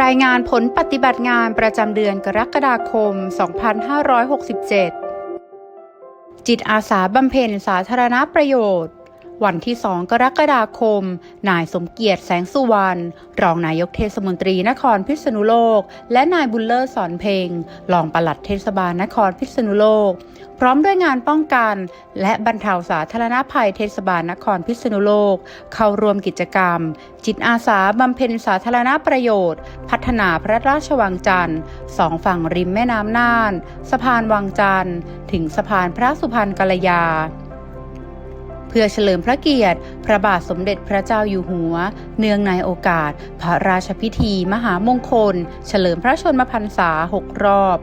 รายงานผลปฏิบัติงานประจำเดือนกรกฎาคม 2567 จิตอาสาบำเพ็ญสาธารณประโยชน์ วันที่ 2 กรกฎาคม นายสมเกียรติแสงสุวรรณ รองนายกเทศมนตรีนครพิษณุโลก และนายบุญเลิศสอนเพลงรองปลัดเทศบาลนครพิษณุโลก พร้อมด้วยงานป้องกัน และบรรเทาสาธารณภัยเทศบาลนครพิษณุโลก เข้าร่วมกิจกรรม จิตอาสาบำเพ็ญสาธารณประโยชน์ พัฒนาพระราชวังจันทร์สองฝั่งริมแม่น้ำน่าน สะพานวังจันทร์ ถึงสะพานพระสุพรรณกัลยา พื่อเฉลิมพระเกียรติ พระบาทสมเด็จพระเจ้าอยู่หัว เนื่องในโอกาส พระราชพิธี มหามงคล เฉลิมพระชนมพรรษาหกรอบ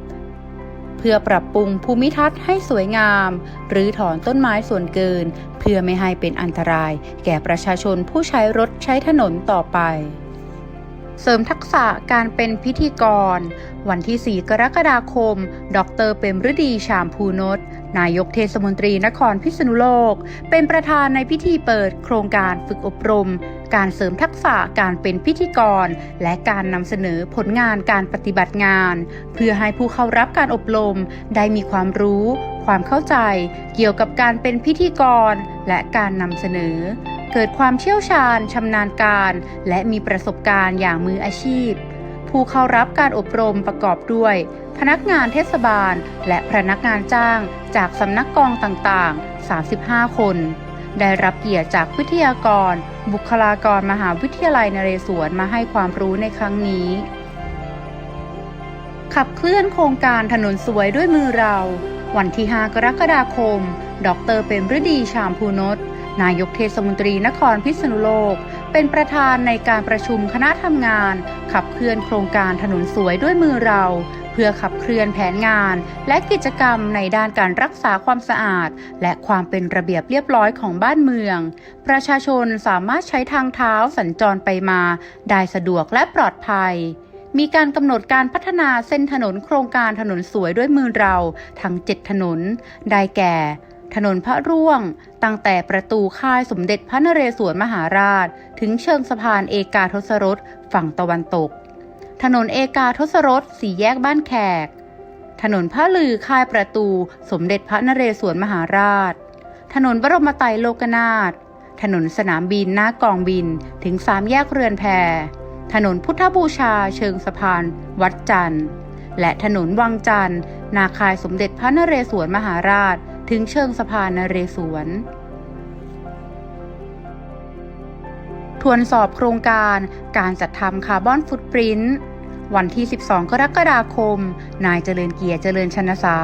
เพื่อปรับปรุงภูมิทัศน์ให้สวยงาม หรือถอนต้นไม้ส่วนเกิน เพื่อไม่ให้เป็นอันตราย แก่ประชาชนผู้ใช้รถใช้ถนนต่อไป เสริมทักษะการเป็นพิธีกร วันที่ 4 กรกฎาคม ดรเปรมฤดีชามภูนศนายกเทศมนตรีนครพิษณุโลก เป็นประธานในพิธีเปิดโครงการฝึกอบรม การเสริมทักษะการเป็นพิธีกร และการนำเสนอผลงานการปฏิบัติงาน เพื่อให้ผู้เข้ารับการอบรมได้มีความรู้ ความเข้าใจ เกี่ยวกับการเป็นพิธีกร และการนำเสนอ เกิดความเชี่ยวชาญชำนาญการ และมีประสบการณ์อย่างมืออาชีพ ผู้เข้ารับการอบรมประกอบด้วย พนักงานเทศบาล และพนักงานจ้าง จากสำนักกองต่างๆ 35 คน ได้รับเกียรติจากวิทยากร บุคลากรมหาวิทยาลัยนเรศวรมาให้ความรู้ในครั้งนี้ ขับเคลื่อนโครงการถนนสวยด้วยมือเรา วันที่ 5 กรกฎาคม ดรเปรมฤดีชามภูนศ นายกเทศมนตรีนครพิษณุโลก เป็นประธานในการประชุมคณะทำงาน ขับเคลื่อนโครงการถนนสวยด้วยมือเรา เพื่อขับเคลื่อนแผนงาน และกิจกรรมในด้านการรักษาความสะอาด และความเป็นระเบียบเรียบร้อยของบ้านเมือง ประชาชนสามารถใช้ทางเท้าสัญจรไปมา ได้สะดวกและปลอดภัยมีการกำหนดการพัฒนาเส้นถนนโครงการถนนสวยด้วยมือเรา ทั้ง 7 ถนน ได้แก่ ถนนพระร่วง ตั้งแต่ประตูค่ายสมเด็จพระนเรศวรมหาราช ถึงเชิงสะพานเอกาทศรสฝั่งตะวันตก ถนนเอกาทศรสสี่แยกบ้านแขก ถนนพระลือค่ายประตู สมเด็จพระนเรศวรมหาราช ถนนบรมไตรโลกนาถ ถนนสนามบินหน้ากองบินถึงสามแยกเรือนแพ ถนนพุทธบูชาเชิงสะพาน วัดจันทร์ และถนนวังจันทร์นาคายสมเด็จพระนเรศวรมหาราช ถึงเชิงสะพานนเรศวรทวนสอบโครงการการจัดทำคาร์บอนฟุตปรินท์วันที่ 12 กรกฎาคม นายเจริญเกียรติเจริญชนสา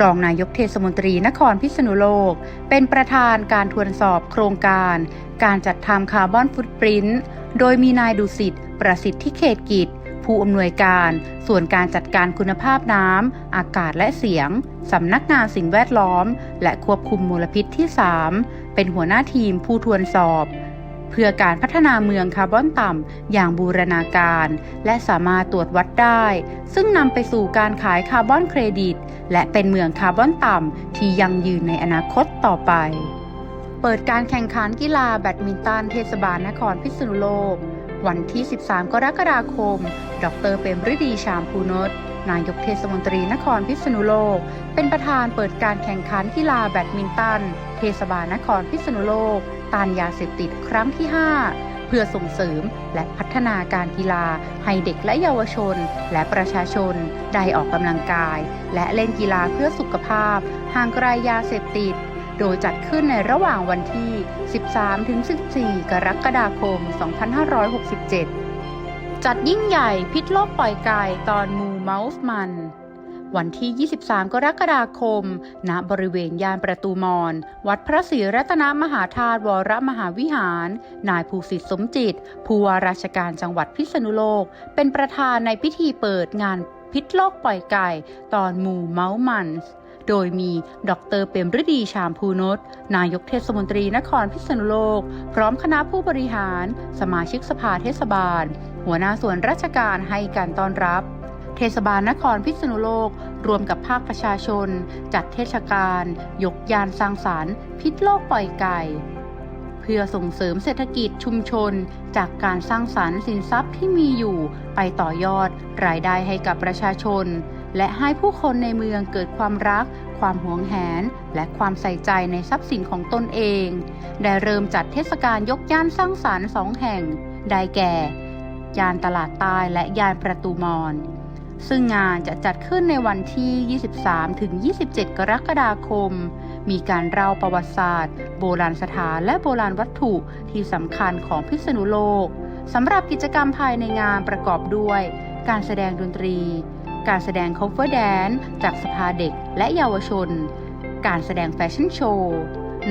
รองนายกเทศมนตรีนครพิษณุโลก เป็นประธานการทวนสอบโครงการ การจัดทำคาร์บอนฟุตปรินท์โดยมีนายดุสิตประสิทธิเขตกิจ ผู้อำนวยการ ส่วนการจัดการคุณภาพน้ำ อากาศและเสียง สำนักงานสิ่งแวดล้อม และควบคุมมลพิษที่ 3 เป็นหัวหน้าทีมผู้ทวนสอบ เพื่อการพัฒนาเมืองคาร์บอนต่ำอย่างบูรณาการ และสามารถตรวจวัดได้ ซึ่งนำไปสู่การขายคาร์บอนเครดิต และเป็นเมืองคาร์บอนต่ำที่ยั่งยืนในอนาคตต่อไป เปิดการแข่งขันกีฬาแบดมินตันเทศบาลนครพิษณุโลกวันที่ 13 กรกฎาคม ดรเปรมฤดีชามภูนศนายกเทศมนตรีนครพิษณุโลก เป็นประธานเปิดการแข่งขันกีฬาแบดมินตัน เทศบาลนครพิษณุโลกตานยาเสพติดครั้งที่ 5 เพื่อส่งเสริมและพัฒนาการกีฬา ให้เด็กและเยาวชน และประชาชน ได้ออกกำลังกาย และเล่นกีฬาเพื่อสุขภาพ ห่างไกลยาเสพติด โดยจัดขึ้นในระหว่างวันที่ 13-14 กรกฎาคม 2567 จัดยิ่งใหญ่พิษโลกปล่อยไก่ตอนมูเมาส์มัน วันที่ 23 กรกฎาคม ณ บริเวณยานประตูมอน วัดพระศรีรัตนมหาธาตุวรมหาวิหาร นายภูสิทธิสมจิต ผู้ว่าราชการจังหวัดพิษณุโลก เป็นประธานในพิธีเปิดงานพิษโลกปล่อยไก่ ตอนมูเมาส์มันโดยมี ดรเปรมฤดีชามภูนศนายกเทศมนตรีนครพิษณุโลก พร้อมคณะผู้บริหาร สมาชิกสภาเทศบาล หัวหน้าส่วนราชการให้การต้อนรับ เทศบาลนครพิษณุโลก รวมกับภาคประชาชน จัดเทศกาลยกยานสร้างสารรค์ พิษโลกปล่อยไก่ เพื่อส่งเสริมเศรษฐกิจชุมชน จากการสร้างสรรค์สินทรัพย์ที่มีอยู่ไปต่อยอด รายได้ให้กับประชาชน และให้ผู้คนในเมืองเกิดความรักความหวงแหน และความใส่ใจในทรัพย์สินของตนเอง ได้เริ่มจัดเทศกาลยกย่านสร้างสรรค์สองแห่ง ได้แก่ ยานตลาดใต้และยานประตูมอนซึ่งงานจะจัดขึ้นในวันที่ 23 ถึง 27 กรกฎาคม มีการเล่าประวัติศาสตร์ โบราณสถานและโบราณวัตถุที่สำคัญของพิษณุโลก สำหรับกิจกรรมภายในงานประกอบด้วย การแสดงดนตรี การแสดง cover dance จากสภาเด็กและเยาวชน การแสดงแฟชั่นโชว์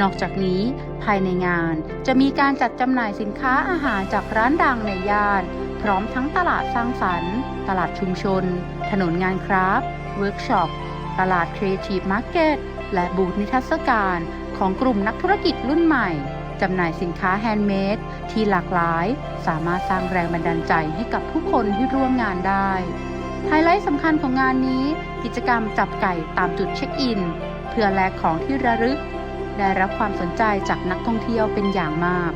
นอกจากนี้ภายในงานจะมีการจัดจำหน่ายสินค้าอาหารจากร้านดังในย่าน พร้อมทั้งตลาดสร้างสรรค์ ตลาดชุมชน ถนนงานคราฟต์เวิร์กช็อป ตลาด Creative Market และบูธนิทรรศการ ของกลุ่มนักธุรกิจรุ่นใหม่ จำหน่ายสินค้าแฮนด์เมดที่หลากหลาย สามารถสร้างแรงบันดาลใจให้กับผู้คนที่ร่วมงานได้ ไฮไลท์สำคัญของงานนี้ กิจกรรมจับไก่ตามจุดเช็คอิน เพื่อแลกของที่ระลึก ได้รับความสนใจจากนักท่องเที่ยวเป็นอย่างมาก